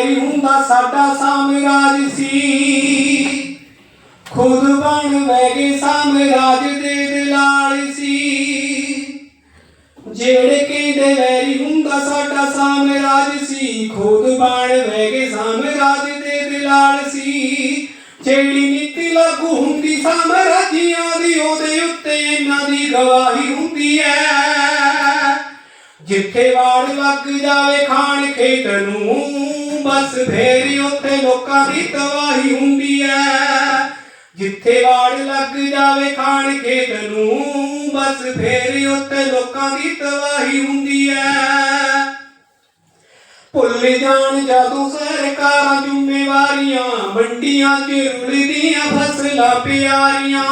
Very ਹੁੰਦਾ ਸਾਡਾ ਸਾਮਰਾਜ ਸੀ। ਖੁਦ ਬਣ ਵੈਗੇ ਸਾਮਰਾਜ ਦੇ ਦਿਲਾਲ ਸੀ। ਜਿਹੜੇ ਕਹਿੰਦੇ ਵੈਰੀ ਹੁੰਦਾ ਸਾਡਾ ਸਾਮਰਾਜ ਸੀ, ਖੁਦ ਬਣ ਵੈਗੇ ਸਾਮਰਾਜ ਦੇ ਦਿਲਾਲ ਸੀ। ਜਿਹੜੀ ਨੀਤੀ ਲਾਗੂ ਹੁੰਦੀ ਸਾਮਰਾਜੀਆਂ ਦੀ, ਉਹਦੇ ਉੱਤੇ ਇਹਨਾਂ ਦੀ ਗਵਾਹੀ ਹੁੰਦੀ ਹੈ ਜਿੱਥੇ ਵਾੜ ਲੱਗ ਜਾਵੇ ਖਾਣ ਖੇਤ ਨੂੰ ਬਸ ਫੇਰੀ ਹੀ ਉੱਥੇ ਲੋਕਾਂ ਦੀ ਤਬਾਹੀ ਹੁੰਦੀ ਹੈ ਜਿੱਥੇ ਵਾੜ ਲੱਗ ਜਾਵੇ ਖਾਣ ਖੇਤ ਨੂੰ, ਬਸ ਫੇਰੀ ਹੀ ਉੱਥੇ ਲੋਕਾਂ ਦੀ ਤਬਾਹੀ ਹੁੰਦੀ ਹੈ ਭੁੱਲ ਜਾਣ ਜਦੋਂ ਸਰਕਾਰਾਂ ਜ਼ਿੰਮੇਵਾਰੀਆਂ, ਮੰਡੀਆਂ 'ਚ ਰੁਲਦੀਆਂ ਫਸਲਾਂ ਪਿਆਰੀਆਂ।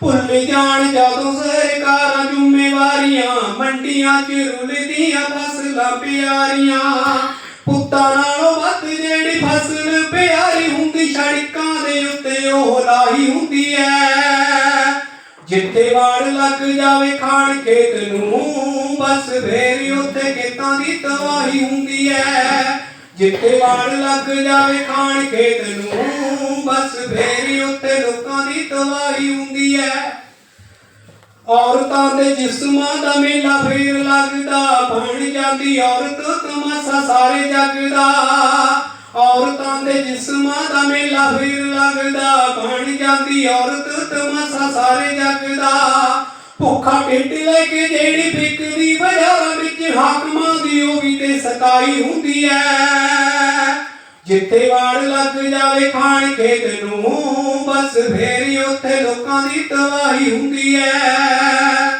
ਭੁੱਲ ਜਾਣ ਜਦੋਂ ਸਰਕਾਰਾਂ ਜ਼ਿੰਮੇਵਾਰੀਆਂ, ਮੰਡੀਆਂ 'ਚ ਰੁਲਦੀਆਂ ਫਸਲਾਂ ਪਿਆਰੀਆਂ। ਪੁੱਤਾਂ ਨਾਲੋਂ ਵੱਧ ਜਿਹੜੀ ਫਸਲ ਪਿਆਰੀ ਹੁੰਦੀ, ਸੜਕਾਂ ਦੇ ਉੱਤੇ ਉਹ ਲਾਹੀ ਹੁੰਦੀ ਹੈ ਜਿੱਥੇ ਵਾੜ ਲੱਗ ਜਾਵੇ ਖਾਣ ਖੇਤ ਨੂੰ, ਬਸ ਫੇਰ ਉੱਥੇ ਖੇਤਾਂ ਦੀ ਤਬਾਹੀ ਹੁੰਦੀ ਹੈ ਜਿੱਥੇ ਵਾੜ ਲੱਗ ਜਾਵੇ ਖਾਣ ਖੇਤ ਨੂੰ, ਬਸ ਫੇਰ ਉੱਥੇ ਲੋਕਾਂ ਦੀ ਤਬਾਹੀ ਹੁੰਦੀ ਹੈ ਔਰਤਾਂ ਦੇ ਜਿਸਮਾਂ ਦਾ ਮੇਲਾ ਫੇਰ ਲੱਗਦਾ ਬਣ ਜਾਂਦੀ ਔਰਤ, ਤਮਾਸ਼ਾ ਸਾਰੇ ਜੱਗ ਦਾ ਔਰਤਾਂ ਦੇ ਜਿਸਮਾਂ ਦਾ ਮੇਲਾ ਫੇਰ ਲੱਗਦਾ ਬਣ ਜਾਂਦੀ ਔਰਤ, ਤਮਾਸ਼ਾ ਸਾਰੇ ਜੱਗ ਦਾ ਭੁੱਖਾ ਢਿੱਡ ਲੈ ਕੇ ਜਿਹੜੀ ਵਿਕਦੀ ਬਾਜ਼ਾਰਾਂ ਵਿੱਚ ਹਾਕਮਾਂ ਦੀ ਉਹ ਵੀ ਤੇ ਸਤਾਈ ਹੁੰਦੀ ਹੈ ਜਿੱਥੇ ਵਾੜ ਲੱਗ ਜਾਵੇ ਖਾਣ ਖੇਤ ਨੂੰ ਬਸ ਫੇਰ ਹੀ ਉੱਥੇ ਲੋਕਾਂ ਦੀ ਤਬਾਹੀ ਹੁੰਦੀ ਹੈ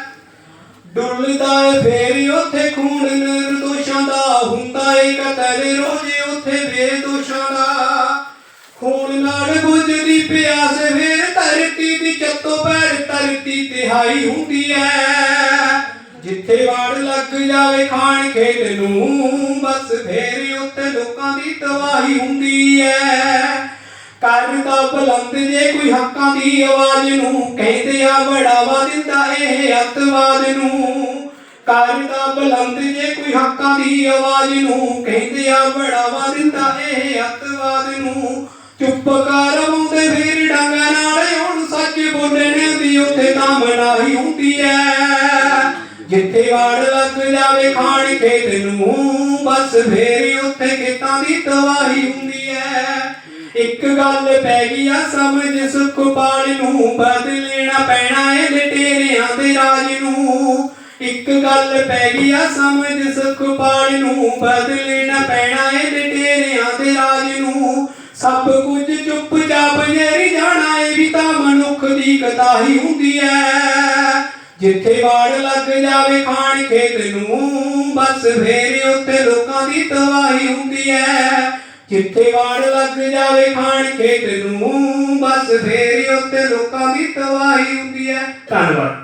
ਡੁੱਲਦਾ ਏ ਫੇਰ ਹੀ ਉੱਥੇ, ਖੂਨ ਨਿਰਦੋਸ਼ਾਂ ਦਾ ਹੁੰਦਾ ਏ। ਕਤਲ ਰੋਜ਼ੇ ਉੱਥੇ ਬੇਦੋਸ਼ਾਂ ਦਾ। ਖੂਨ ਨਾਲ ਗੁਜਰੀ ਪਿਆਸ, ਫੇਰ ਧਰਤੀ ਦੀ ਚੱਤੋ ਪੈਰ ਧਰਤੀ ਤਿਹਾਈ ਹੁੰਦੀ ਹੈ ਜਿੱਥੇ ਵਾੜ ਲੱਗ ਜਾਵੇ ਖਾਣ ਖੇਤ ਨੂੰ, ਬਸ ਫੇਰ ਉੱਥੇ ਲੋਕਾਂ ਦੀ ਤਬਾਹੀ ਹੁੰਦੀ ਹੈ ਕਰਦਾ ਬੁਲੰਦ ਜੇ ਕੋਈ ਹੱਕਾਂ ਦੀ ਆਵਾਜ਼ ਨੂੰ ਕਹਿੰਦੇ ਆ, ਬੜਾਵਾ ਦਿੰਦਾ ਇਹ ਅੱਤਵਾਦ ਨੂੰ। ਕਰਦਾ ਬੁਲੰਦ ਜੇ ਕੋਈ ਹੱਕਾਂ ਦੀ ਆਵਾਜ਼ ਨੂੰ ਕਹਿੰਦੇ ਆ, ਬੜਾਵਾ ਦਿੰਦਾ ਇਹ ਅੱਤਵਾਦ ਨੂੰ। ਚੁੱਪ ਕਰ ਆਉਂਦੇ ਫਿਰ ਡਾਂਗਾ ਨਾਲ, ਹੁਣ ਸੱਚ ਬੋਲਣੇ ਦੀ ਉੱਥੇ ਤਾਂ ਮਨਾਹੀ ਹੁੰਦੀ ਹੈ ਜਿੱਥੇ ਵਾੜ ਲੱਗ ਜਾਵੇ ਖਾਣ ਖੇਤ ਨੂੰ, ਬਸ ਫੇਰ ਉੱਥੇ ਖੇਤਾਂ ਦੀ ਤਬਾਹੀ ਹੁੰਦੀ ਇੱਕ ਗੱਲ ਪੈ ਗਈ ਆ ਸਮਝ ਸੁਖਪਾਲ ਨੂੰ ਬਦਲਣਾ ਪੈਣਾ ਏ ਲਟੇਰਿਆਂ ਦੇ ਰਾਜ ਨੂੰ। ਇੱਕ ਗੱਲ ਪੈ ਗਈ ਆ ਸਮਝ ਸੁਖਪਾਲ ਨੂੰ ਬਦਲਣਾ ਪੈਣਾ ਏ ਲਟੇਰਿਆਂ ਦੇ ਰਾਜ ਨੂੰ। ਸਭ ਕੁਝ ਚੁੱਪਚਾਪ ਜਰੀ ਜਾਣਾ ਏ ਵੀ ਤਾਂ ਮਨੁੱਖ ਦੀ ਕਤਾਹੀ ਹੁੰਦੀ ਹੈ ਜਿੱਥੇ ਵਾੜ ਲੱਗ ਜਾਵੇ ਖਾਣ ਖੇਤ ਨੂੰ, ਬਸ ਫੇਰ ਉੱਥੇ ਲੋਕਾਂ ਦੀ ਤਬਾਹੀ ਹੁੰਦੀ ਹੈ ਕਿੱਥੇ ਵਾੜ ਲੱਗ ਜਾਵੇ ਖਾਣ ਖੇਤ ਨੂੰ, ਬਸ ਫੇਰ ਹੀ ਉੱਥੇ ਲੋਕਾਂ ਦੀ ਤਬਾਹੀ ਹੁੰਦੀ ਹੈ। ਧੰਨਵਾਦ।